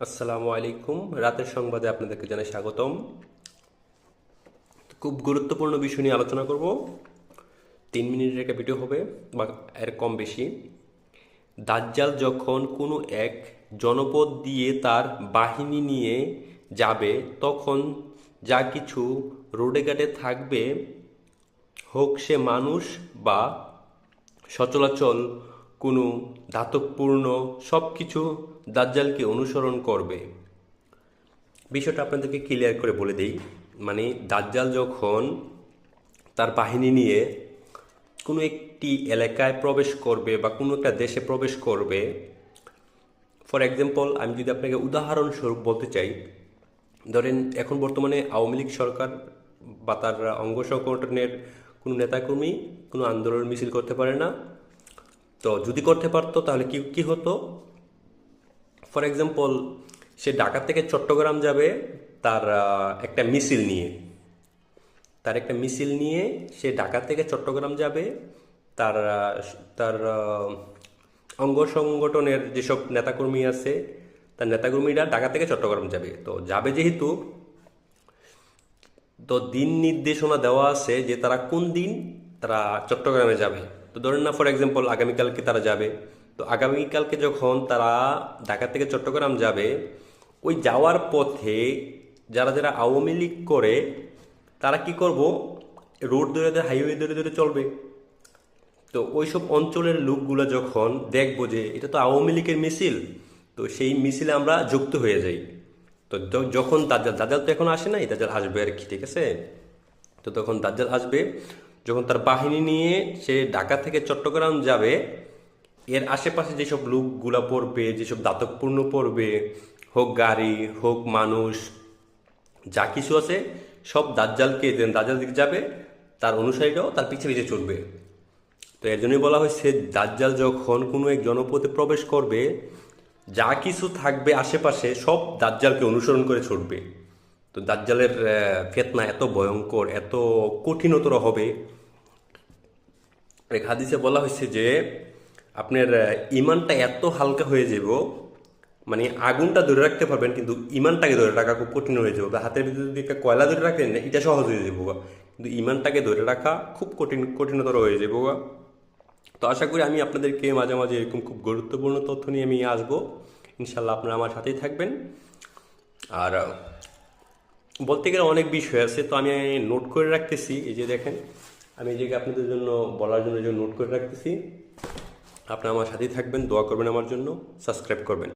আসসালামু আলাইকুম। রাতের সংবাদে আপনাদেরকে জানাই স্বাগতম। খুব গুরুত্বপূর্ণ বিষয় নিয়ে আলোচনা করব। তিন মিনিটের একটা ভিডিও হবে, বা এর কম বেশি। দাজ্জাল যখন কোনো এক জনপদ দিয়ে তার বাহিনী নিয়ে যাবে, তখন যা কিছু রোডে ঘাটে থাকবে, হোক সে মানুষ বা সচলাচল কোনো ধাতবপূর্ণ সব কিছু দাজ্জালকে অনুসরণ করবে। বিষয়টা আপনাদেরকে ক্লিয়ার করে বলে দেই। মানে দাজ্জাল যখন তার বাহিনী নিয়ে কোনো একটি এলাকায় প্রবেশ করবে বা কোনো একটা দেশে প্রবেশ করবে ফর এক্সাম্পল আমি যদি আপনাকে উদাহরণস্বরূপ বলতে চাই, ধরেন এখন বর্তমানে আওয়ামী লীগ সরকার বা তার অঙ্গ সংগঠনের কোনো নেতাকর্মী কোনো আন্দোলন মিছিল করতে পারে না। তো যদি করতে পারতো, তাহলে কি কি হতো? ফর এক্সাম্পল সে ঢাকা থেকে চট্টগ্রাম যাবে, তার একটা মিছিল নিয়ে। তার একটা মিছিল নিয়ে সে ঢাকা থেকে চট্টগ্রাম যাবে, তার তার অঙ্গ সংগঠনের যেসব নেতাকর্মী আছে, তার নেতাকর্মীরা ঢাকা থেকে চট্টগ্রাম যাবে। তো যাবে যেহেতু, তো দিন নির্দেশনা দেওয়া আছে যে তারা কোন দিন তারা চট্টগ্রামে যাবে। তো ধরেন না ফর এক্সাম্পল আগামীকালকে তারা যাবে। তো আগামীকালকে যখন তারা ঢাকা থেকে চট্টগ্রাম যাবে, ওই যাওয়ার পথে যারা যারা আওয়ামী লীগ করে, তারা কি করব? রোড ধরে ধরে হাইওয়ে ধরে ধরে চলবে। তো ওইসব অঞ্চলের লোকগুলো যখন দেখব যে এটা তো আওয়ামী লীগের মিছিল, তো সেই মিছিলে আমরা যুক্ত হয়ে যাই। তো যখন দাজ্জাল দাজ্জাল তো এখন আসে নাই, দাজ্জাল আসবে আর কি, ঠিক আছে? তো তখন দাজ্জাল আসবে। যখন তার বাহিনী নিয়ে সে ঢাকা থেকে চট্টগ্রাম যাবে, এর আশেপাশে যেসব লোকগুলা পড়বে, যেসব দাতকপূর্ণ পড়বে, হোক গাড়ি, হোক মানুষ, যা কিছু আছে, সব দাজ্জালকে দাজ্জাল দিকে যাবে, তার অনুসারীরাও তার পিছে পিছে চলবে। তো এর জন্যই বলা হয়েছে, দাজ্জাল যখন কোনো এক জনপদে প্রবেশ করবে, যা কিছু থাকবে আশেপাশে সব দাজ্জালকে অনুসরণ করে ছুটবে তো দাজ্জালের ফেতনা এত ভয়ঙ্কর, এত কঠিনতর হবে এক হাদিসে বলা হয়েছে যে, আপনার ইমানটা এত হালকা হয়ে যাব মানে আগুনটা ধরে রাখতে পারবেন, কিন্তু ইমানটাকে ধরে রাখা খুব কঠিন হয়ে যাবে হাতের ভিতরে যদি একটা কয়লা ধরে রাখেন, এটা সহজ হয়ে যাব। কিন্তু ইমানটাকে ধরে রাখা খুব কঠিন, কঠিনতর হয়ে যাব। তো আশা করি আমি আপনাদেরকে মাঝে মাঝে এরকম খুব গুরুত্বপূর্ণ তথ্য নিয়ে আমি আসব ইনশাল্লাহ আপনারা আমার সাথেই থাকবেন আর বলতে গেলে অনেক বিষয় আছে, তো আমি নোট করে রাখতেছি। এই যে দেখেন, আমি এই জায়গায় আপনাদের জন্য, বলার জন্য যে নোট করে রাখতেছি। আপনারা আমার সাথেই থাকবেন, দোয়া করবেন আমার জন্য সাবস্ক্রাইব করবেন।